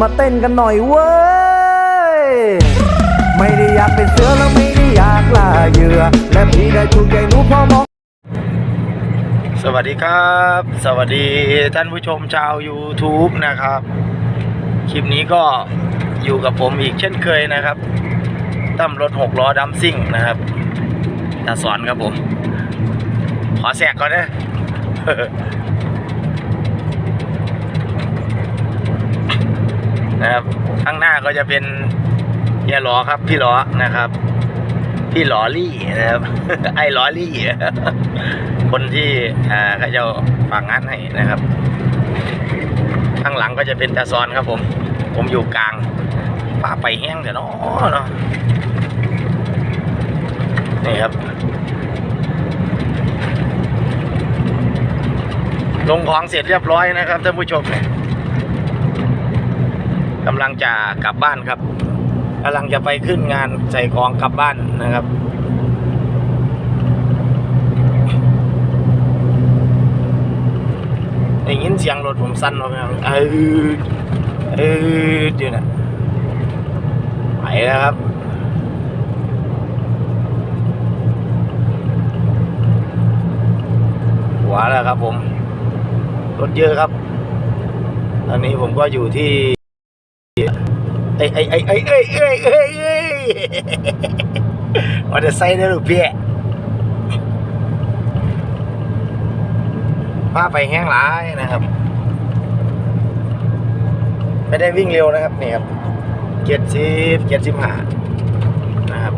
มาเต้นกันหน่อยเว้ย ไม่ได้อยากเป็นเสือแล้วไม่ได้อยากล่าเหยื่อ และพี่ได้ถูกใจหนูพอมอง สวัสดีครับ สวัสดีท่านผู้ชมชาว YouTube นะครับ คลิปนี้ก็อยู่กับผมอีกเช่นเคยนะครับตั้มรถหกล้อดัมซิ่งนะครับตาสอนครับผม ขอแสกก่อนนะ นะครับข้างหน้าก็จะเป็นเฮียหลอครับ พี่หลอนะครับ พี่หลอลี่นะครับไอ้หลอลี่คนที่อ่าเขาจะฝากงานให้นะครับ ข้างหลังก็จะเป็นตาซอนครับผม ผมอยู่กลางป้าไปแห้งเดี๋ยวนาะเนาะนี่ครับลงของเสร็จเรียบร้อยนะครับท่านผู้ชมเนี่ย กำลังจะกลับบ้านครับกำลังจะไปขึ้นงานใส่ของกลับบ้านนะครับ ได้ยินเสียงรถผมสั้นออกมาเออเออเดี๋ยวนะไปแล้วครับหัวแล้วครับผม รถเยอะครับ ตอนนี้ผมก็อยู่ที่ อ้อ้ยเอ้ยอ้ยเอ้ยเอ้ยเอ้ยเอ้ยอ้หรือเพผ้าไปแห้งร้ายนะครับ ไม่ได้วิ่งเร็วนะครับนี่ครับเจ็ดสิบเจ็ดสิบห้านะครับ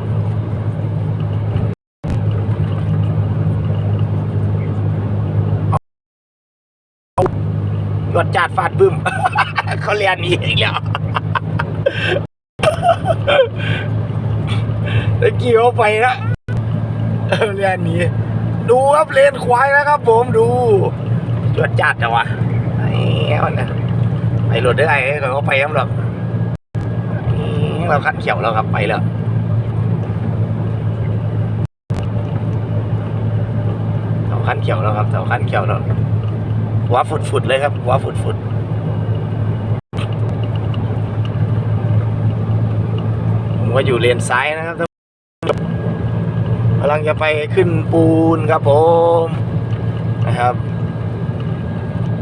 รดจัดฟาดบึ้มเขาเรียนนี้อีกแล้ว ตะกี้เขาไปแล้วเรียนนี้ ดูครับเลนควายแล้วครับ ผมดูยอดจัดจังวะไอ้เหี้ยมันนะไปรถได้ไงเขาไปยังหรอกเราคันเขียวแล้วครับไปแล้วเราคันเขียวแล้วครับเราคันเขียวแล้วหัวฝุดๆเลยครับหัวฝุดๆผมก็อยู่เลนซ้ายนะครับท่าน กำลังจะไปขึ้นปูนครับผมนะครับ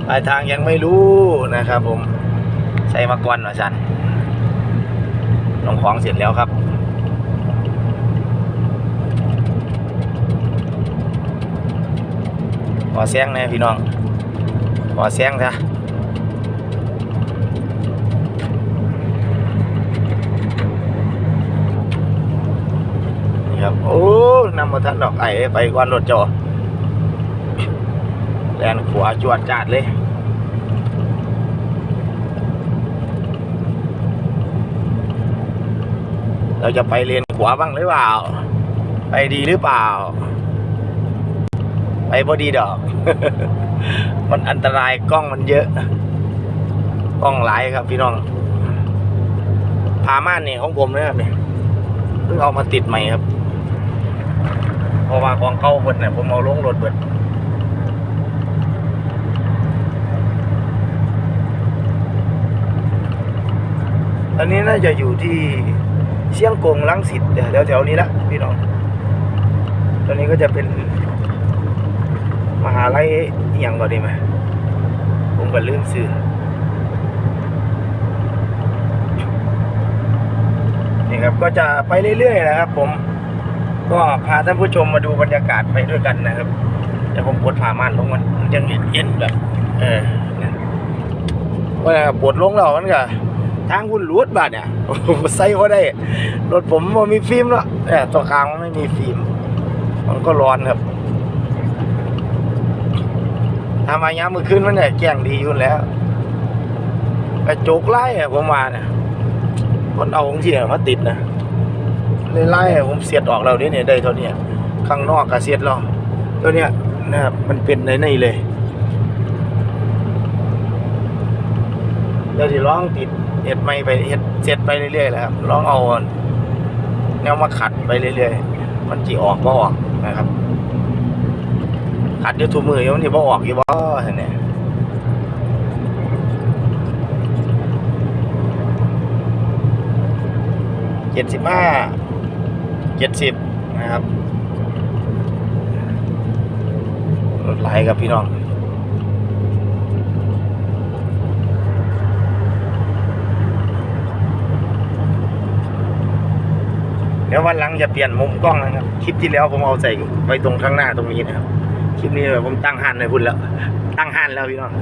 ปลายทางยังไม่รู้นะครับ ผมใส่มาก่อนหน่อยสันลงของเสร็จแล้วครับขอแซงน่พี่น้องขอแซงซะ ครับโอ้นำมาทันดอกไอ้ไปก่อนรถจอแลนขวาจวดจาดเลยเราจะไปเลนขวาบ้างหรือเปล่า ไปดีหรือเปล่า ไปพอดีดอก มันอันตรายกล้องมันเยอะ กล้องหลายครับพี่น้องพาม่านนี่ของผมนะครับเนี่ยเพิ่งเอามาติดใหม่ครับ ราะว่าของเก่าเบิดเนี่ยผมเอาลงรถเบิดอันนี้น่าจะอยู่ที่เชียงกงลังสิตแถวแถวๆนี้ละพี่น้อง ตอนนี้ก็จะเป็นมหาลัยอย่างก่อนดีไหมผมก็ลืมซื้อนี่ครับก็จะไปเรื่อยๆนะครับผม ก็พาท่านผู้ชมมาดูบรรยากาศไปด้วยกันนะครับแต่ผมปวดผ่าม่านลงมันยังเย็นแบบ เออนะว่าปวดลงแล้วมันก็ทางคุณรูดบาดเนี่ยใส่ก็ได้ รถผมมันมีฟิล์มแล้วเนี่ตัวกลางมันไม่มีฟิล์ม มันก็ร้อนครับทำมยามมือขึ้นมันเนี่ยแจ้งดีอยู่แล้วกระจกไล่อะผมมาเนี่ยคนเอาของเนี่ยมาติดนะ เลยไล่ผมเสียดออกแล้วเนี่ยได้เท่านี้ข้างนอกก็เสียดแล้วตัวเนี้ยนะครับมันเป็นในในเลยเดี๋ยวที่ร้องติดเห็ดไม่ไปเห็ดเสร็จไปเรื่อยๆแหละครับร้องเอาแนวมาขัดไปเรื่อยๆมันจีออกก็ออกนะครับขัดอยู่ทุกมืออยู่มันที่บ่ออกอยู่บ่เห็นไหมเจ็ดสิบห้า เจ็ดสิบนะครับรถไหลครับพี่น้องเดี๋ยววันหลังจะเปลี่ยนมุมกล้องนะครับ คลิปที่แล้วผมเอาใส่ไว้ตรงข้างหน้าตรงนี้นะครับ คลิปนี้ผมตั้งหันเลยพุ่นแล้ว ตั้งหันแล้วพี่น้อง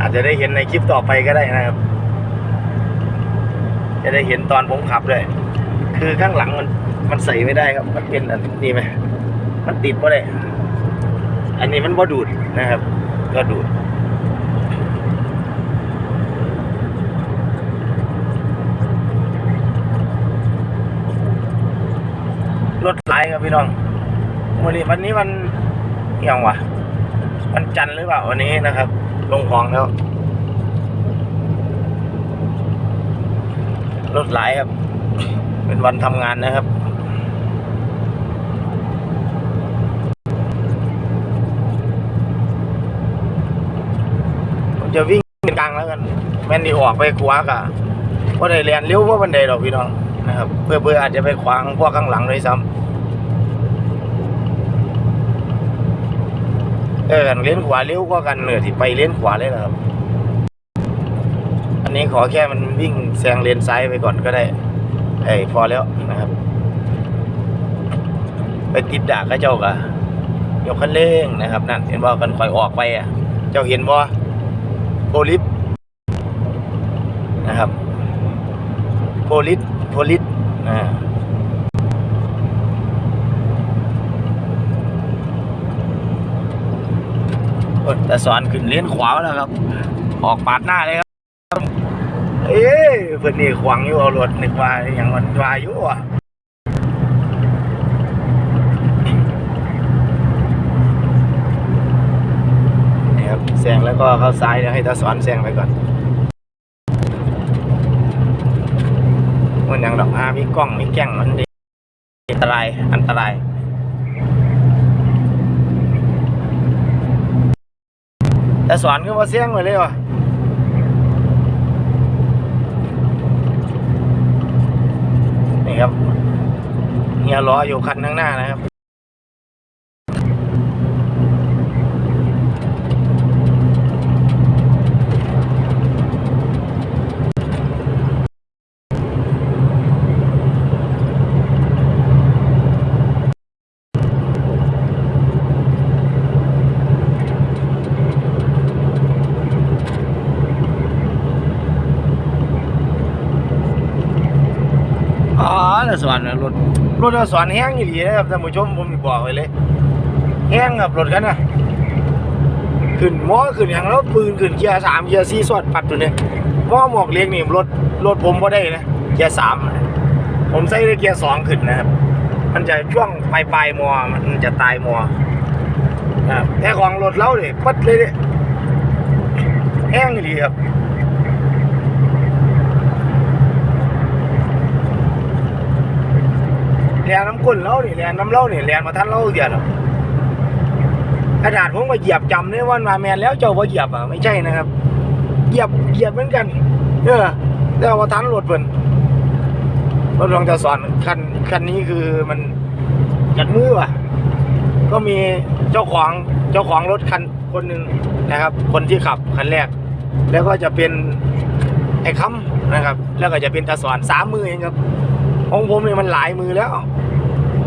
อาจจะได้เห็นในคลิปต่อไปก็ได้นะครับ จะได้เห็นตอนผมขับด้วย คือข้างหลังมันมันใส่ไม่ได้ครับ มันเป็นอันนี้ไหมมันติดป่ะเลยอันนี้มันบ่ดูดนะครับ ก็ดูดรถไหลครับพี่น้องวันนี้วันนี้วันเที่ยงวะวันจันทร์หรือเปล่าวันนี้นะครับ ลงของแล้วรถไหลครับ เป็นวันทำงานนะครับ ผมจะวิ่งเป็นกลางแล้วกัน แม่นดีออกไปขวากะว่าได้เรียนเลี้ยวว่าบันไดดอกพี่น้องนะครับ เพื่อเพื่ออาจจะไปขวางพวกข้างหลังด้วยซ้ำเออเลี้ยนขวาเลี้ยวก็กันเหนือที่ไปเลี้ยนขวาเลยนะครับ อันนี้ขอแค่มันวิ่งแซงเลนซ้ายไปก่อนก็ได้ ไอ้ยพอแล้วนะครับ ไปติดด่าก็เจ้ากะยกคันเร่งนะครับ นั่นเห็นว่ากันคอยออกไปอะ เจ้าเห็นบ่โพลิสนะครับ โพลิสโพลิสอ่าแต่สอนขึ้นเลี้ยนขวาแล้วครับ ออกปาดหน้าเลยครับ เอ้ยเพิ่นนี่ขวางอยู่เอารถนึกว่าอย่างมันว่าอยู่อะนี่ครับแซงแล้วก็เข้าซ้ายเดี๋ยวให้ตาสอนแซงไปก่อนมันยังดอกอามีกล้องมีแก้งมันดีอันตรายอันตรายแต่สอนก็ว่าเสียงไปเลยวะ นี่ครับ เฮียล้ออยู่คันข้างหน้านะครับอ๋อแต่สอนนะรถ รถสอนแห้งอยู่ดีนะครับท่านผู้ชมผมบอกไว้เลยแห้งครับรถกันนะขึ้นหม้อขึ้นอย่างแล้วปืนขึ้นเกียร์สามเกียร์สี่สวดปัดตัวเนี่ยหม้อหมอกเล็กนี่รถรถผมก็ได้นะเกียร์สามผมใส่ได้เกียร์สองขึ้นนะครับ มันจะช่วงปลายปลายมอมันจะตายมอครับแต่ของรถเราเนี่ยปัดเลยเนี่ยแห้งอยู่ดีครับ แล นน้ำก้นเล่านี่แลนน้ำเล่านี่แลนมาทันเล่าเดียวขนาดผมมาเหยียบจำเนี่ยว่ามาแมนแล้วเจ้าว่าเหยียบอะไม่ใช่นะครับ เหยียบเหยียบเหมือนกันเออแต่ว่าทันรถเพิ่นรถลองจะสอนคันคันนี้คือมันจัดมือว่ะ ก็มีเจ้าของเจ้าของรถคันคนหนึ่งนะครับ คนที่ขับคันแรก แล้วก็จะเป็นไอ้ค้ำนะครับ แล้วก็จะเป็นตาสอนสามมือเองครับ ของผมเนี่ยมันหลายมือแล้ว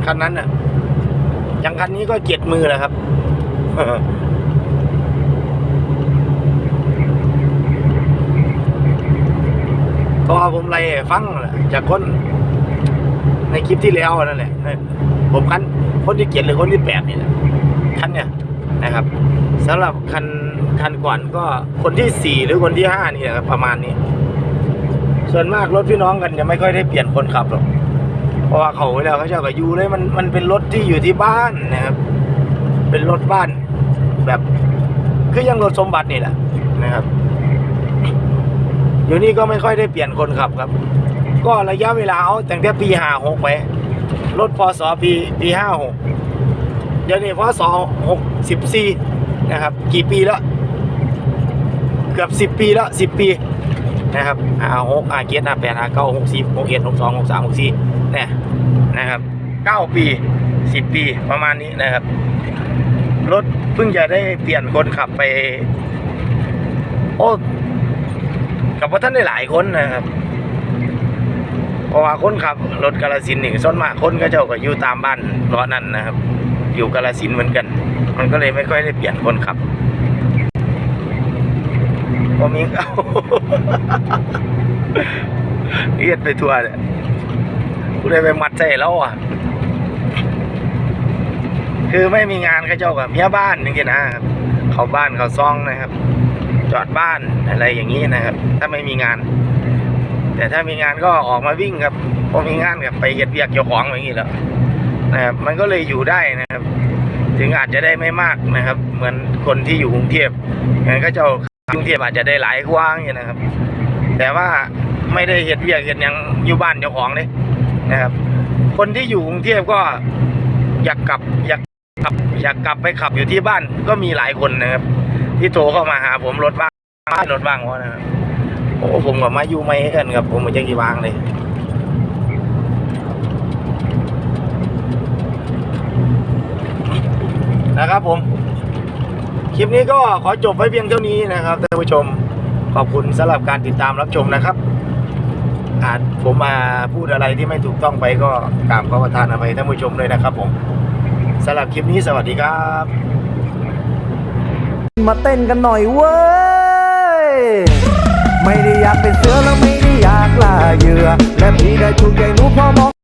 คันนั้นน่ะอย่างคันนี้ก็เจ็ดมือแล้วครับก็ผมไล่ฟังแหละจากคนในคลิปที่แล้วนั่นแหละผมคันคนที่เจ็ดหรือคนที่แปดนี่แหละคันเนี่ยนะครับสำหรับคันคันก่อนก็คนที่สี่หรือคนที่ห้านี่แหละประมาณนี้ ส่วนมากรถพี่น้องกันจะไม่ค่อยได้เปลี่ยนคนขับหรอก เพราะว่าเขาเวลาเขาเจ้าก็อยู่เลยมันมันเป็นรถที่อยู่ที่บ้านนะครับ เป็นรถบ้านแบบคือยังรถสมบัตินี่แหละนะครับ อยู่นี่ก็ไม่ค่อยได้เปลี่ยนคนขับครับ ก็ระยะเวลาเอาตั้งแต่ปีห้าหกไปรถพศปีปีห้าหกเดี๋ยวนี้พศหกสิบสี่นะครับ กี่ปีแล้ว เกือบสิบปีแล้วสิบปี นะครับหาหกหาเจ็ดหาแปดหาเก้าหกสิบหกเอ็ดหกสองหกสามหกสี่เนี่ยนะครับเก้าปีสิบปีประมาณนี้นะครับ รถเพิ่งจะได้เปลี่ยนคนขับไป โอ้กับว่าท่านได้หลายคนนะครับเพราะว่าคนขับรถกาลสินธุ์นี่ส่วนมากคนก็เจ้าก็อยู่ตามบ้านล้อนั่นนะครับ อยู่กาลสินเหมือนกัน มันก็เลยไม่ค่อยได้เปลี่ยนคนขับ พอมีเอาเอียดไปทั่วเนี่ยกูได้ไปมัดใจแล้วอะ คือไม่มีงานก็เจ้ากับเมียบ้านนี่นะครับเขาบ้านเขาซองนะครับ จอดบ้านอะไรอย่างนี้นะครับ ถ้าไม่มีงาน แต่ถ้ามีงานก็ออกมาวิ่งครับพอมีงานกับไปเฮ็ดเวียกเจ้าของอย่างนี้แล้วนะครับ มันก็เลยอยู่ได้นะครับ ถึงอาจจะได้ไม่มากนะครับ เหมือนคนที่อยู่กรุงเทพงั้นก็เจ้า กรุงเทพอาจจะได้หลายกว้างอย่างนะครับ แต่ว่าไม่ได้เฮ็ดเวียกเฮ็ดหยังอยู่บ้านเจ้าของเลยนะครับ คนที่อยู่กรุงเทพก็อยากกลับอยากขับอยากกลับไปขับอยู่ที่บ้านก็มีหลายคนนะครับ ที่โทรเข้ามาหาผมรถว่างบ้านรถว่างวะนะครับโอ้ผมกับมาอยู่ไม่กันครับ ผมมันจะกี่วางเลยนะครับผม คลิปนี้ก็ขอจบไว้เพียงเท่านี้นะครับท่านผู้ชมขอบคุณสำหรับการติดตามรับชมนะครับ อาจผมมาพูดอะไรที่ไม่ถูกต้องไปก็กราบขอประทานอภัยท่านผู้ชมเลยนะครับผมสำหรับคลิปนี้สวัสดีครับ มาเต้นกันหน่อยเว้ย ไม่ได้อยากเป็นเสือแล้วไม่ได้อยากล่าเหยื่อ และพี่ได้ถูกใจหนูพอมอง